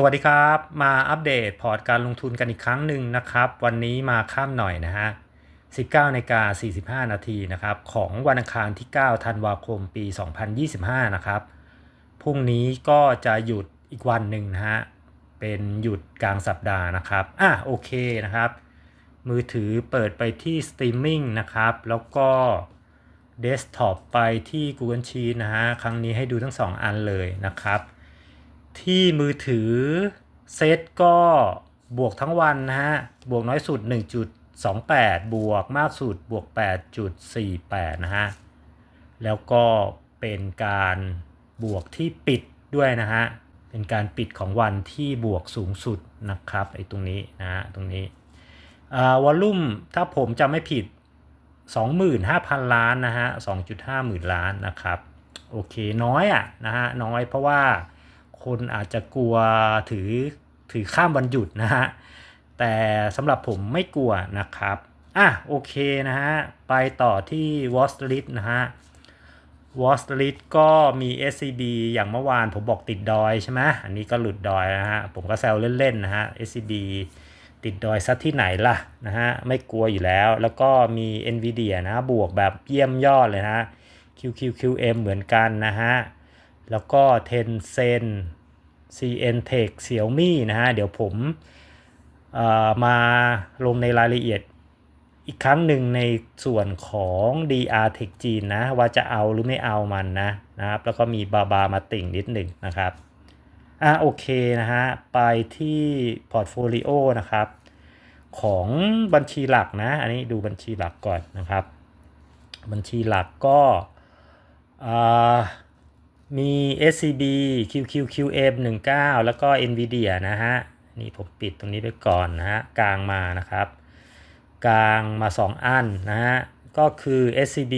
สวัสดีครับ มาอัปเดตพอร์ตการลงทุนกันอีกครั้งหนึ่งนะครับ วันนี้มาข้ามหน่อยนะฮะ 19นาฬิกา45 นาทีนะครับ ของวันอังคารที่ 9 ธันวาคมปี 2025 นะครับ พรุ่งนี้ก็จะหยุดอีกวันหนึ่งนะฮะ เป็นหยุดกลางสัปดาห์นะครับ อะโอเคนะครับ มือถือเปิดไปที่สตรีมมิ่งนะครับ แล้วก็เดสก์ท็อปไปที่ Google Sheet นะฮะ ครั้งนี้ให้ดูทั้ง 2 อันเลยนะครับ ที่มือถือเซตก็บวกทั้งวันนะฮะ บวกน้อยสุด 1.28 บวกมากสุดบวก 8.48 นะฮะ แล้วก็เป็นการบวกที่ปิดด้วยนะฮะ เป็นการปิดของวันที่บวกสูงสุดนะครับไอ้ตรงนี้นะฮะตรงนี้วอลลุ่มถ้าผมจำไม่ผิด 25,000 ล้านนะฮะ 2.5 หมื่นล้านนะครับ โอเคน้อยอะนะฮะน้อยเพราะว่า คนอาจจะกลัวถือถือข้ามวันหยุดนะฮะ แต่สำหรับผมไม่กลัวนะครับ อะโอเคนะฮะ ไปต่อที่ Wall Street นะฮะ Wall Street ก็มี SCB อย่างเมื่อวานผมบอกติดดอยใช่ไหมอันนี้ก็หลุดดอยนะฮะ ผมก็แซวเล่นๆนะฮะ SCB ติดดอยซัที่ไหนล่ะนะฮะ ไม่กลัวอยู่แล้ว แล้วก็มี NVIDIA นะ บวกแบบเยี่ยมยอดเลยนะ QQQM เหมือนกันนะฮะ แล้วก็ Tencent CN Tech Xiaomi นะฮะ เดี๋ยวผมมาลงในรายละเอียดอีกครั้งหนึ่งในส่วนของ DR Tech จีนนะ ว่าจะเอาหรือไม่เอามันนะนะครับ แล้วก็มีบาบามาติ่งนิดหนึ่งนะครับ อะโอเคนะฮะ ไปที่พอร์ตโฟลิโอนะครับ ของบัญชีหลักนะ อันนี้ดูบัญชีหลักก่อนนะครับ บัญชีหลักก็อ่า มี SCB QQQM 19แล้วก็ NVIDIA นะฮะ นี่ผมปิดตรงนี้ไปก่อนนะฮะ กลางมานะครับ กลางมา 2 อันนะฮะ ก็คือ SCB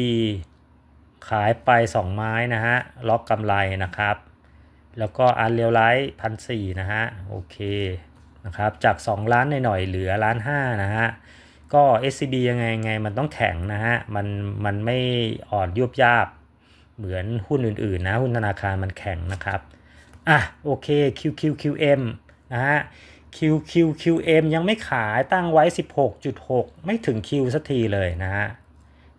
ขายไป 2 ไม้นะฮะ ล็อกกำไรนะครับ แล้วก็อันเรียวไลท์พันสี่นะฮะ โอเคนะครับ จาก 2 ล้านหน่อยๆเหลือล้านห้านะฮะก็ SCB ยังไงไงมันต้องแข็งนะฮะ มันมันไม่อ่อนยุบยาบ เหมือนหุ้นอื่นๆนะหุ้นธนาคารมันแข็งนะครับอะโอเค QQQM นะฮะ QQQM ยังไม่ขายตั้งไว้ 16.6 ไม่ถึง Q สักทีเลยนะฮะ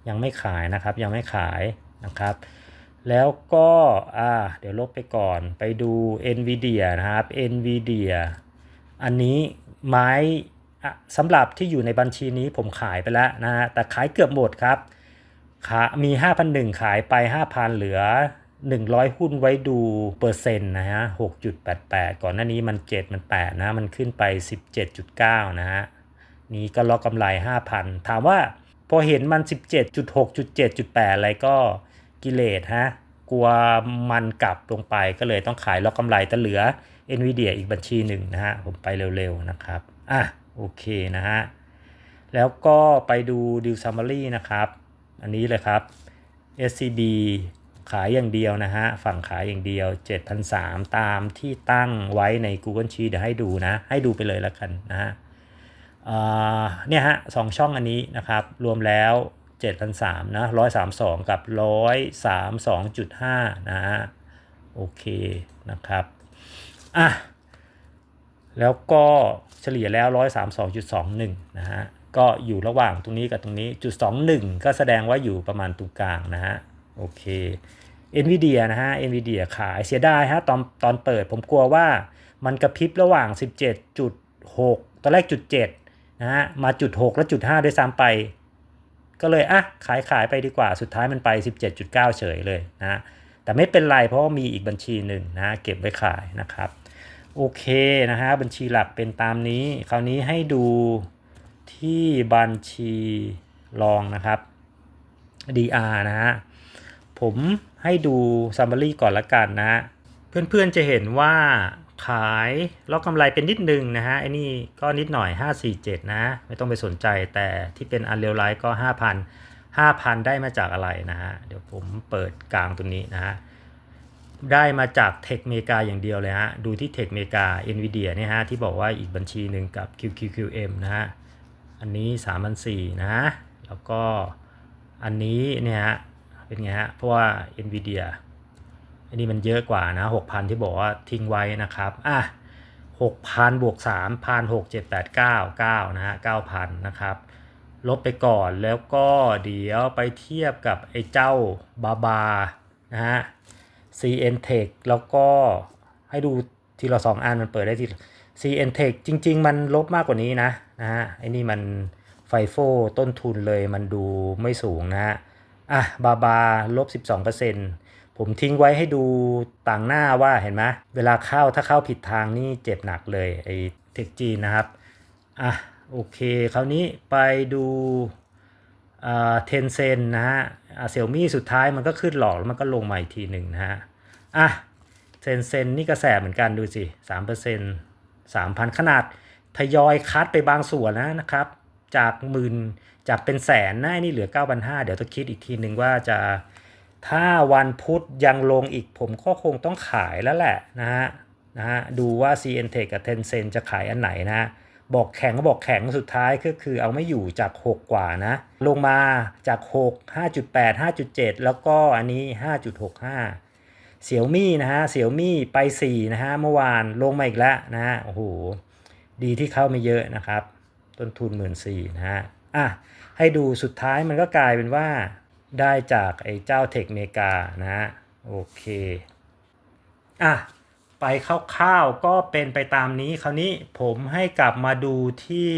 ยังไม่ขายนะครับยังไม่ขายนะครับ แล้วก็อ่าเดี๋ยวลบไปก่อนไปดู NVIDIA นะครับ NVIDIA อันนี้ไม้สำหรับที่อยู่ในบัญชีนี้ผมขายไปแล้วนะฮะแต่ขายเกือบหมดครับ ขามี 5,001 ขายไป 5,000 เหลือ 100 หุ้นไว้ดูเปอร์เซ็นต์นะฮะ 6.88 ก่อนหน้านี้มัน 7 มัน 8 นะ มันขึ้นไป 17.9 นะฮะ นี้ก็ล็อกกำไร 5,000 ถามว่าพอเห็นมัน 17.6 7.8 อะไรก็กิเลสฮะ กลัวมันกลับลงไปก็เลยต้องขายล็อกกำไรแต่เหลือ NVIDIA อีกบัญชีหนึ่งนะฮะ ผมไปเร็วๆนะครับ อะ โอเคนะฮะ แล้วก็ไปดูดิวซัมมารีนะครับ อันนี้เลยครับ SCB ขายอย่างเดียวนะฮะ ฝั่งขายอย่างเดียว 7,003ตามที่ตั้งไว้ใน Google Sheet เดี๋ยวให้ดูนะ ให้ดูไปเลยแล้วกันนะฮะเนี่ยฮะสองช่องอันนี้นะครับ รวมแล้ว7,003นะ132 กับ 132.5 นะฮะ โอเคนะครับ อะ แล้วก็เฉลี่ยแล้ว 132.21 นะฮะ ก็อยู่ระหว่างตรงนี้กับตรงนี้จุด 21 ก็แสดงว่าอยู่ประมาณตรงกลางนะฮะโอเค NVIDIA นะฮะ NVIDIA ขายเสียดายฮะตอนตอนเปิดผมกลัวว่ามันกระพริบระหว่าง 17.6 ตอนแรกจุด7นะฮะมาจุด 6 แล้วจุด 5 ด้วยซ้ำไป ก็เลยอะขายขายไปดีกว่าสุดท้ายมันไป 17.9 เฉยเลยนะแต่ไม่เป็นไรเพราะว่ามีอีกบัญชีหนึ่งนะเก็บไว้ขายนะครับ โอเคนะฮะบัญชีหลักเป็นตามนี้ คราวนี้ให้ดู ที่บัญชีรองนะครับ DR นะฮะ ผมให้ดู summary ก่อนละกันนะฮะ เพื่อนๆจะเห็นว่าขายล็อกกำไรเป็นนิดนึงนะฮะไอ้นี่ก็นิดหน่อย 547 นะ ไม่ต้องไปสนใจแต่ที่เป็นอันเรียวไลท์ก็ 5,000 5,000 ได้มาจากอะไรนะฮะ เดี๋ยวผมเปิดกลางตรงนี้นะฮะ ได้มาจากเทคเมกาอย่างเดียวเลยฮะ ดูที่เทคเมกา NVIDIA เนี่ยฮะ ที่บอกว่าอีกบัญชีหนึ่งกับ QQQM นะฮะ อันนี้3 0 0นสนะ แล้วก็อันนี้เนี่ยฮะเป็นไงฮะ เพราะว่า NVIDIA อันนี้มันเยอะกว่านะ 6,000 ที่บอกว่าทิ้งไว้นะครับ อะ 6,000 บวก3 1 6 7 8 9 9 นะฮะ 9,000 นะครับ ลบไปก่อนแล้วก็เดี๋ยวไปเทียบกับไอ้เจ้าบาบา นะฮะ CN Tech แล้วก็ให้ดูทีละสองอันมันเปิดได้ที CN Tech จริง ๆ มันลบมากกว่านี้นะนะฮะไอ้นี่มันไฟโฟต้นทุนเลยมันดูไม่สูงนะฮะอะบาบาลบ 12%ผมทิ้งไว้ให้ดูต่างหน้าว่าเห็นไหมเวลาเข้าถ้าเข้าผิดทางนี่เจ็บหนักเลยไอ้เทคจีนนะครับอะโอเค คราวนี้ไปดูเทนเซนนะฮะเซี่ยมี่สุดท้ายมันก็ขึ้นหลอกแล้วมันก็ลงมาอีกทีหนึ่งนะฮะอะเซนเซนนี่กระแสเหมือนกันดูสิสามเปอร์เซ็นต์สามพันขนาดทยอยคัดไปบางส่วนนะนะครับ จากหมื่นจากเป็นแสนนะนี่เหลือ 9,500 เดี๋ยวต้องคิดอีกทีหนึ่งว่าจะถ้าวันพุธยังลงอีกผมก็คงต้องขายแล้วแหละนะฮะนะฮะดูว่า CN Tech กับ Tencent จะขายอันไหนนะบอกแข็งก็บอกแข็งสุดท้ายก็คือเอาไม่อยู่จาก 6 กว่านะ ลงมาจาก 6 5.8 5.7 แล้วก็อันนี้ 5.65 เสี่ยวมี่นะฮะเสี่ยวมี่ไป4นะฮะเมื่อวานลงมาอีกแล้วนะฮะโอ้โหดีที่เข้าม่เยอะนะครับ ต้นทุน 1 4ื่นนะฮะอะให้ดูสุดท้ายมันก็กลายเป็นว่าได้จากไอ้เจ้าเทคเมกานะฮะโอเคอะไปคร่าวๆก็เป็นไปตามนี้คราวนี้ผมให้กลับมาดูที่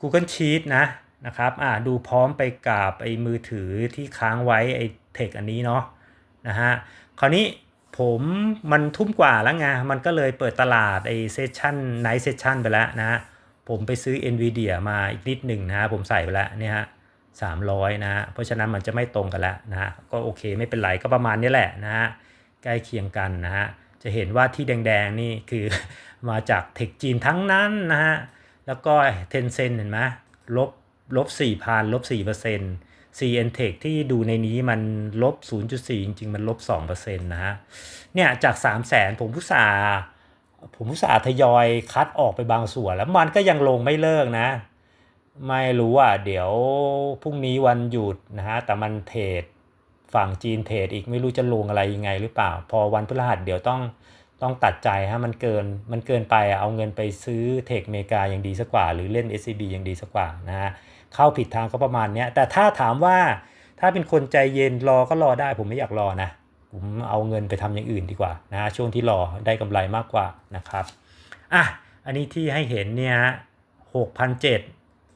Google Sheet นะนะครับอ่าดูพร้อมไปกับไอ้มือถือที่ค้างไว้ไอ้เทคอันนี้เนาะ นะฮะคราวนี้ผมมันทุ่มกว่าแล้วไงมันก็เลยเปิดตลาดไอเซสชั่นไนท์เซสชั่นไปแล้วนะฮะผมไปซื้อ NVIDIA มาอีกนิดหนึ่งนะผมใส่ไปแล้วเนี่ยฮะสามร้อยนะฮะเพราะฉะนั้นมันจะไม่ตรงกันแล้วนะฮะก็โอเคไม่เป็นไรก็ประมาณนี้แหละนะฮะใกล้เคียงกันนะฮะจะเห็นว่าที่แดงๆนี่คือมาจากเทคจีนทั้งนั้นนะฮะแล้วก็เทนเซ็นเห็นไหมลบลบสี่พันลบสี่เปอร์เซ็นต์ CN Tech ที่ดูในนี้มันลบ 0.4 จริง ๆ มันลบ 2%นะฮะ เนี่ยจาก 3 0 0แสนผมผู้สาผมผู้สาทยอยคัดออกไปบางส่วน แล้วมันก็ยังลงไม่เลิกนะ ไม่รู้อะเดี๋ยวพรุ่งนี้วันหยุดนะฮะ แต่มันเทรดฝั่งจีนเทรดอีกไม่รู้จะลงอะไรยังไงหรือเปล่า พอวันพฤหัสเดี๋ยวต้องต้องตัดใจฮะมันเกินมันเกินไปเอาเงินไปซื้อเทคเมกายังดีสักกว่า หรือเล่น SCB ยังดีสักกว่านะฮะ เข้าผิดทางก็ประมาณนี้แต่ถ้าถามว่าถ้าเป็นคนใจเย็นรอก็รอได้ผมไม่อยากรอนะผมเอาเงินไปทำอย่างอื่นดีกว่านะช่วงที่รอได้กำไรมากกว่านะครับอะอันนี้ที่ให้เห็นเนี่ยหกพันเจ็ด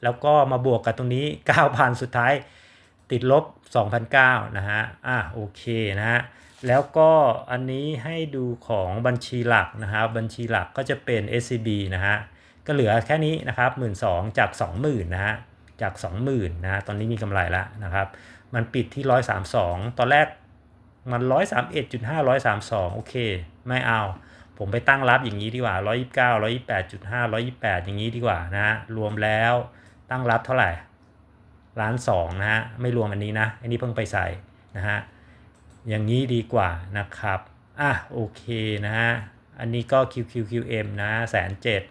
แล้วก็มาบวกกับตรงนี้ 9,000 สุดท้ายติดลบ 2,009นะฮะ อะโอเคนะฮะ แล้วก็อันนี้ให้ดูของบัญชีหลักนะครับบัญชีหลักก็จะเป็น SCB นะฮะ ก็เหลือแค่นี้นะครับ 12,000 จาก 20,000 นะฮะ จาก 20,000นะตอนนี้มีกำไรแล้วนะครับ มันปิดที่ 132 ตอนแรกมัน 131.5 132 โอเค ไม่เอา ผมไปตั้งรับอย่างนี้ดีกว่า 129 128.5 128 อย่างนี้ดีกว่านะรวมแล้วตั้งรับเท่าไหร่ล้านสองนะฮะไม่รวมอันนี้นะ อันนี้เพิ่งไปใส่นะฮะอย่างนี้ดีกว่านะครับ อะโอเคนะฮะ อันนี้ก็ QQQM นะแสนเจ็ด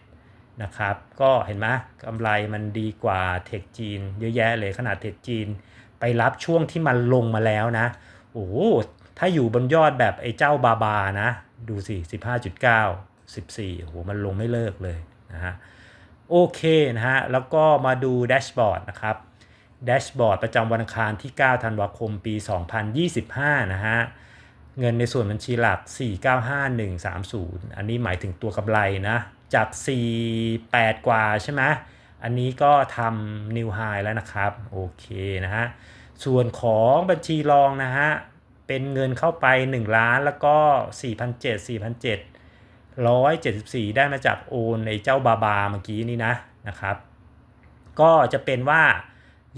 นะครับ ก็เห็นไหมกำไรมันดีกว่าเทคจีน เยอะแยะเลยขนาดเทคจีน ไปรับช่วงที่มันลงมาแล้วนะโอ้ถ้าอยู่บนยอดแบบไอ้เจ้าบาบานะ ดูสิ 15.9 14โอ้โหมันลงไม่เลิกเลยนะฮะโอเคนะฮะ แล้วก็มาดูแดชบอร์ดนะครับแดชบอร์ดประจำวันอังคารที่ 9 ธันวาคมปี 2025 นะฮะ เงินในส่วนบัญชีหลัก 495130 อันนี้หมายถึงตัวกำไรนะ จาก 48 กว่าใช่ไหมอันนี้ก็ทำนิวไฮแล้วนะครับ โอเคนะฮะ ส่วนของบัญชีรองนะฮะ เป็นเงินเข้าไป 1 ล้านแล้วก็ 4,700 4,700 174 ได้มาจากโอนในเจ้าบาบาเมื่อกี้นี้นะนะครับ ก็จะเป็นว่า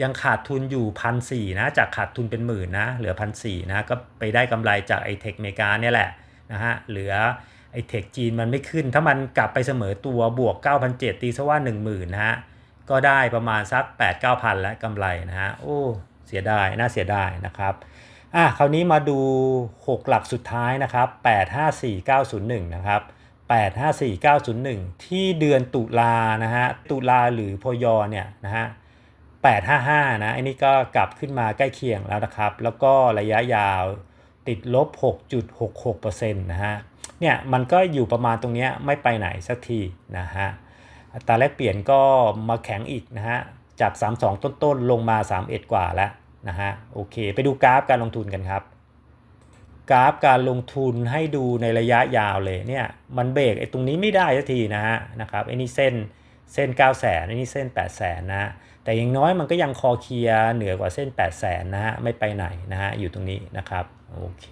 ยังขาดทุนอยู่พันสนะ จากขาดทุนเป็นหมื่นนะ เหลือพันสนะ ก็ไปได้กำไรจากไอเทคเมกาเนี่ยแหละนะฮะ เหลือ ไอ้เทคจีนมันไม่ขึ้น ถ้ามันกลับไปเสมอตัวบวก 9,700 ตีซะว่า 10,000นะฮะ ก็ได้ประมาณสัก 8-9,000 แล้วกำไรนะฮะ โอ้ เสียดาย น่าเสียดายนะครับอะคราวนี้มาดู 6 หลักสุดท้ายนะครับ 854901 นะครับ 854901 ที่เดือนตุลานะฮะ ตุลาหรือพยเนี่ยนะฮะ 855 นะอันนี้ก็กลับขึ้นมาใกล้เคียงแล้วนะครับ แล้วก็ระยะยาวติดลบ 6.66%นะฮะ เนี่ยมันก็อยู่ประมาณตรงนี้ไม่ไปไหนสักทีนะฮะอัตราแลกเปลี่ยนก็มาแข็งอีกนะฮะจาก 32 ต้นๆ ลงมา 31 กว่าแล้วนะฮะโอเค ไปดูกราฟการลงทุนกันครับ กราฟการลงทุนให้ดูในระยะยาวเลยเนี่ยมันเบรกไอ้ตรงนี้ไม่ได้สักทีนะฮะนะครับไอ้นี่เส้นเส้น 9 0 0 0 0นไอ้นี่เส้น 8 0 0 0 0นะฮะแต่อยังน้อยมันก็ยังคอเคลียเหนือกว่าเส้น 8 0 0 0 0นะฮะไม่ไปไหนนะฮะอยู่ตรงนี้นะครับโอเค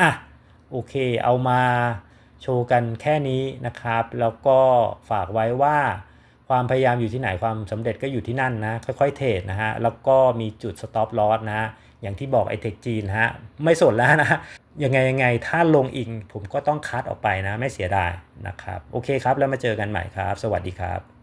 อะ โอเค เอามาโชว์กันแค่นี้นะครับ แล้วก็ฝากไว้ว่าความพยายามอยู่ที่ไหนความสำเร็จก็อยู่ที่นั่นนะ ค่อยๆเทรดนะฮะ แล้วก็มีจุด stop loss นะฮะอย่างที่บอกไอเทคจีนฮะ ไม่สนแล้วนะ ยังไงยังไงถ้าลงอีกผมก็ต้องคัดออกไปนะ ไม่เสียดายนะครับ โอเคครับ แล้วมาเจอกันใหม่ครับ สวัสดีครับ